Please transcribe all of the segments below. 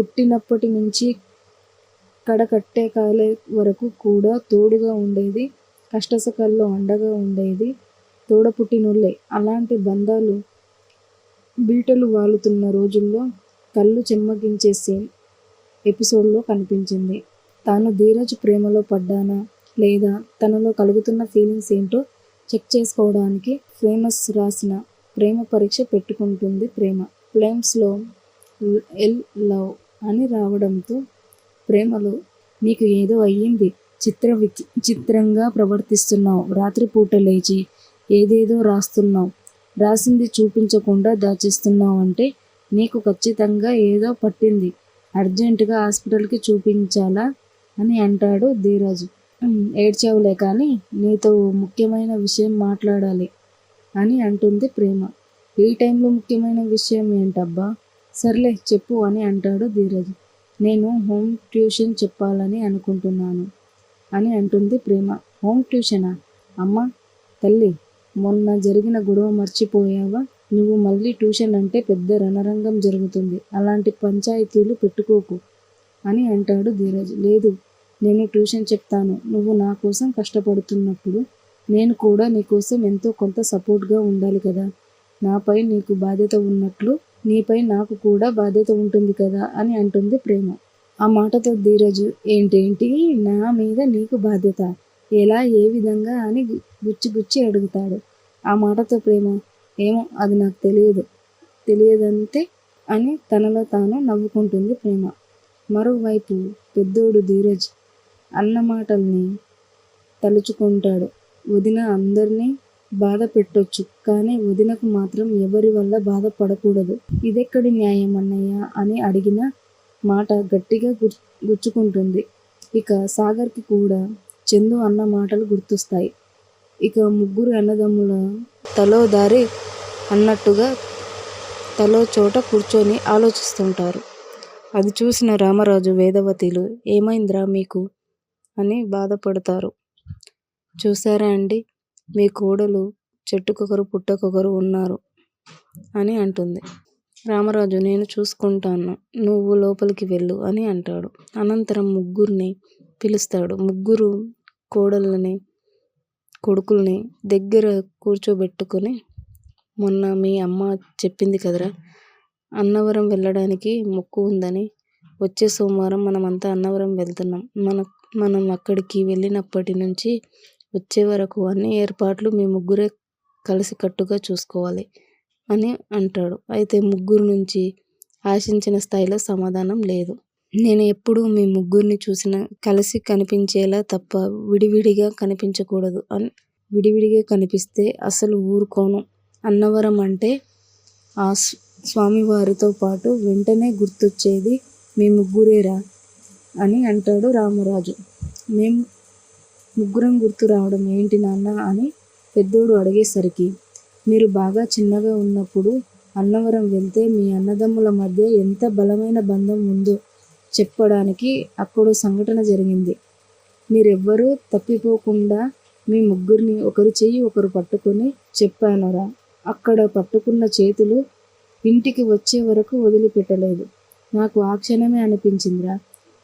పుట్టినప్పటి నుంచి కడకట్టే కాలే వరకు కూడా తోడుగా ఉండేది కష్టసుఖాల్లో అండగా ఉండేది తోడపుట్టినోళ్ళే. అలాంటి బంధాలు బీటలు వాలుతున్న రోజుల్లో కళ్ళు చెమ్మగించే సీన్ ఎపిసోడ్లో కనిపించింది. తాను ధీరజ్ ప్రేమలో పడ్డానా? లేదా తనలో కలుగుతున్న ఫీలింగ్స్ ఏంటో చెక్ చేసుకోవడానికి ఫేమస్ రాసిన ప్రేమ పరీక్ష పెట్టుకుంటుంది ప్రేమ. ఫ్లేమ్స్లో ఎల్ లవ్ అని రావడంతో ప్రేమలో నీకు ఏదో అయ్యింది. చిత్ర విచిత్రంగా ప్రవర్తిస్తున్నావు రాత్రిపూట లేచి ఏదేదో రాస్తున్నావు రాసింది చూపించకుండా దాచిస్తున్నావు అంటే నీకు ఖచ్చితంగా ఏదో పట్టింది. అర్జెంటుగా హాస్పిటల్కి చూపించాలా అని అంటాడు ధీరాజు ఏడ్చావులే కానీ నీతో ముఖ్యమైన విషయం మాట్లాడాలి అని అంటుంది ప్రేమ. ఈ టైంలో ముఖ్యమైన విషయం ఏంటబ్బా? సర్లే చెప్పు అని అంటాడు ధీరజ్. నేను హోమ్ ట్యూషన్ చెప్పాలని అనుకుంటున్నాను అని అంటుంది ప్రేమ. హోమ్ ట్యూషనా? అమ్మ తల్లి మొన్న జరిగిన గొడవ మర్చిపోయావా? నువ్వు మళ్ళీ ట్యూషన్ అంటే పెద్ద రణరంగం జరుగుతుంది. అలాంటి పంచాయతీలు పెట్టుకోకు అని అంటాడు ధీరజ్. లేదు నేను ట్యూషన్ చెప్తాను. నువ్వు నా కోసం కష్టపడుతున్నప్పుడు నేను కూడా నీకోసం ఎంతో కొంత సపోర్ట్గా ఉండాలి కదా! నాపై నీకు బాధ్యత ఉన్నట్లు నీపై నాకు కూడా బాధ్యత ఉంటుంది కదా అని అంటుంది ప్రేమ. ఆ మాటతో ధీరజు ఏంటేంటి నా మీద నీకు బాధ్యత? ఎలా ఏ విధంగా అని గుచ్చి గుచ్చి అడుగుతాడు. ఆ మాటతో ప్రేమ ఏమో అది నాకు తెలియదు తెలియదంతే అని తనలో తాను నవ్వుకుంటుంది ప్రేమ. మరోవైపు పెద్దోడు ధీరజ్ అన్న మాటల్ని తలుచుకుంటాడు. వదిన అందరినీ బాధ పెట్టొచ్చు. కానీ వదినకు మాత్రం ఎవరి వల్ల బాధ పడకూడదు. ఇదెక్కడి న్యాయం అన్నయ్యా అని అడిగిన మాట గట్టిగా గుచ్చుకుంటుంది. ఇక సాగర్కి కూడా చందు అన్న మాటలు గుర్తొస్తాయి. ఇక ముగ్గురు అన్నదమ్ముల తలో దారి అన్నట్టుగా తలో చోట కూర్చొని ఆలోచిస్తుంటారు. అది చూసిన రామరాజు వేదవతిలు ఏమైందిరా మీకు? అని బాధపడతారు. చూసారా అండి మీ కోడలు చెట్టుకొకరు పుట్టకొకరు ఉన్నారు అని అంటుంది. రామరాజు నేను చూసుకుంటాను నువ్వు లోపలికి వెళ్ళు అని అంటాడు. అనంతరం ముగ్గురిని పిలుస్తాడు. ముగ్గురు కోడళ్ళని కొడుకుల్ని దగ్గర కూర్చోబెట్టుకొని మొన్న మీ అమ్మ చెప్పింది కదరా! అన్నవరం వెళ్ళడానికి మొక్కు ఉందని. వచ్చే సోమవారం మనమంతా అన్నవరం వెళ్తున్నాం. మన మనం అక్కడికి వెళ్ళినప్పటి నుంచి వచ్చేవరకూ అన్ని ఏర్పాట్లు మీ ముగ్గురే కలిసికట్టుగా చూసుకోవాలి అని అంటాడు. అయితే ముగ్గురు నుంచి ఆశించిన స్థాయిలో సమాధానం లేదు. నేను ఎప్పుడూ మీ ముగ్గురిని చూసిన కలిసి కనిపించేలా తప్ప విడివిడిగా కనిపించకూడదు. అని విడివిడిగా కనిపిస్తే అసలు ఊరుకోను. అన్నవరం అంటే ఆ స్వామివారితో పాటు వెంటనే గుర్తొచ్చేది మీ ముగ్గురేరా అని అంటాడు రామరాజు. మేము ముగ్గురం గుర్తు రావడం ఏంటి నాన్న అని పెద్దోడు అడిగేసరికి మీరు బాగా చిన్నగా ఉన్నప్పుడు అన్నవరం వెళ్తే మీ అన్నదమ్ముల మధ్య ఎంత బలమైన బంధం ఉందో చెప్పడానికి అప్పుడు సంఘటన జరిగింది. మీరెవ్వరూ తప్పిపోకుండా మీ ముగ్గురిని ఒకరు చెయ్యి ఒకరు పట్టుకొని చెప్పానురా అక్కడ పట్టుకున్న చేతులు ఇంటికి వచ్చేవరకూ వదిలిపెట్టలేదు. నాకు ఆ క్షణమే అనిపించిందిరా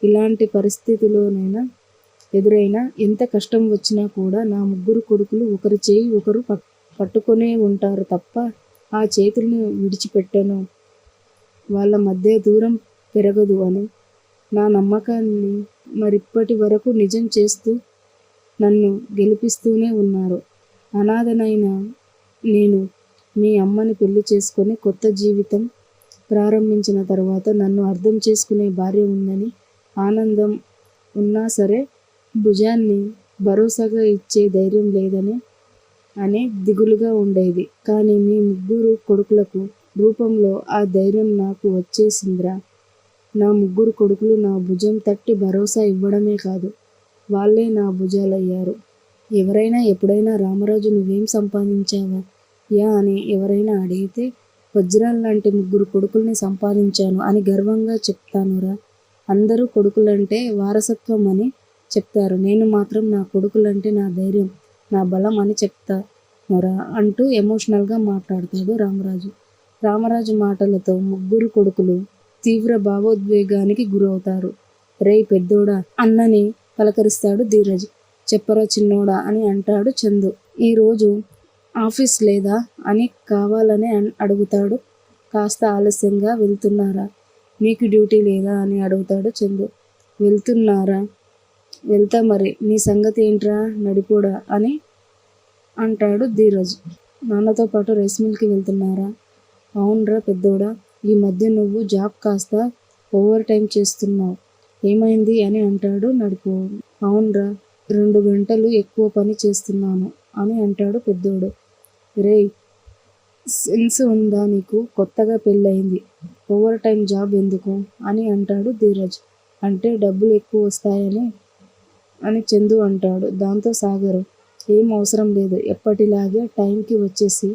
ఇలాంటి పరిస్థితిలోనైనా ఎదురైనా, ఎంత కష్టం వచ్చినా కూడా నా ముగ్గురు కొడుకులు ఒకరి చేయి ఒకరు పట్టుకునే ఉంటారు తప్ప ఆ చేతుల్ని విడిచిపెట్టను వాళ్ళ మధ్య దూరం పెరగదు అని నా నమ్మకాన్ని మరిప్పటి వరకు నిజం చేస్తూ నన్ను గెలిపిస్తూనే ఉన్నారు. అనాథనైన నేను మీ అమ్మని పెళ్ళి చేసుకొని కొత్త జీవితం ప్రారంభించిన తర్వాత నన్ను అర్థం చేసుకునే భార్య ఉందని ఆనందం ఉన్నా సరే భుజాన్ని భరోసాగా ఇచ్చే ధైర్యం లేదని అనే దిగులుగా ఉండేది. కానీ మీ ముగ్గురు కొడుకులకు రూపంలో ఆ ధైర్యం నాకు వచ్చేసిందిరా నా ముగ్గురు కొడుకులు నా భుజం తట్టి భరోసా ఇవ్వడమే కాదు వాళ్ళే నా భుజాలయ్యారు. ఎవరైనా ఎప్పుడైనా రామరాజు నువ్వేం సంపాదించావా యా అని ఎవరైనా అడిగితే వజ్రాల్లాంటి ముగ్గురు కొడుకుల్ని సంపాదించాను అని గర్వంగా చెప్తానురా అందరూ కొడుకులంటే వారసత్వం అని చెప్తారు. నేను మాత్రం నా కొడుకులంటే నా ధైర్యం, నా బలం అని చెప్తా చెప్తానురా అంటూ ఎమోషనల్గా మాట్లాడతాడు రామరాజు. రామరాజు మాటలతో ముగ్గురు కొడుకులు తీవ్ర భావోద్వేగానికి గురవుతారు. రే పెద్దోడా అన్నని పలకరిస్తాడు ధీరజ్. చెప్పరా చిన్నోడా అని అంటాడు చందు. ఈరోజు ఆఫీస్ లేదా అని కావాలని అడుగుతాడు కాస్త ఆలస్యంగా. వెళ్తున్నారా? మీకు డ్యూటీ లేదా అని అడుగుతాడు చందు. వెళ్తున్నారా? వెళ్తా మరి నీ సంగతి ఏంట్రా నడిపోడా అని అంటాడు ధీరజ్. నాన్నతో పాటు రైస్ మిల్కి వెళ్తున్నారా? అవునరా పెద్దోడా ఈ మధ్య నువ్వు జాబ్ కాస్త ఓవర్ టైం చేస్తున్నావు ఏమైంది అని అంటాడు నడిపోడు. అవునరా రెండు గంటలు ఎక్కువ పని చేస్తున్నాను అని అంటాడు పెద్దోడు. రేయ్ సెన్స్ ఉందా నీకు కొత్తగా పెళ్ళయింది. ఓవర్ టైం జాబ్ ఎందుకు? అని అంటాడు ధీరజ్. అంటే డబ్బులు ఎక్కువ వస్తాయని అని చందు అంటాడు. దాంతో సాగర్ ఏం అవసరం లేదు. ఎప్పటిలాగే టైంకి వచ్చేసి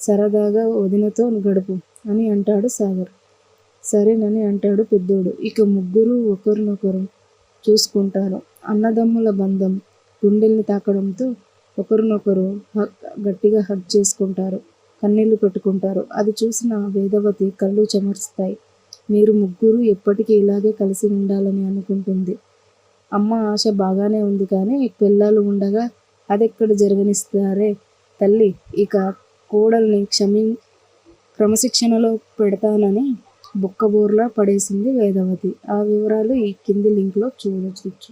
సరదాగా వదినతో గడుపు అని అంటాడు సాగర్. సరేనని అంటాడు పెద్దోడు. ఇక ముగ్గురు ఒకరినొకరు చూసుకుంటారు. అన్నదమ్ముల బంధం గుండెల్ని తాకడంతో ఒకరినొకరు గట్టిగా హగ్ చేసుకుంటారు. కన్నీళ్ళు పెట్టుకుంటారు. అది చూసిన వేదవతి కళ్ళు చెమర్స్తాయి. మీరు ముగ్గురు ఎప్పటికీ ఇలాగే కలిసి ఉండాలని అనుకుంటుంది. అమ్మ ఆశ బాగానే ఉంది కానీ పిల్లలు ఉండగా అదెక్కడ జరగనిస్తారే తల్లి ఇక కోడల్ని క్రమశిక్షణలో పెడతానని బొక్కబోర్లా పడేసింది వేదవతి. ఆ వివరాలు ఈ కింది లింక్లో చూడవచ్చు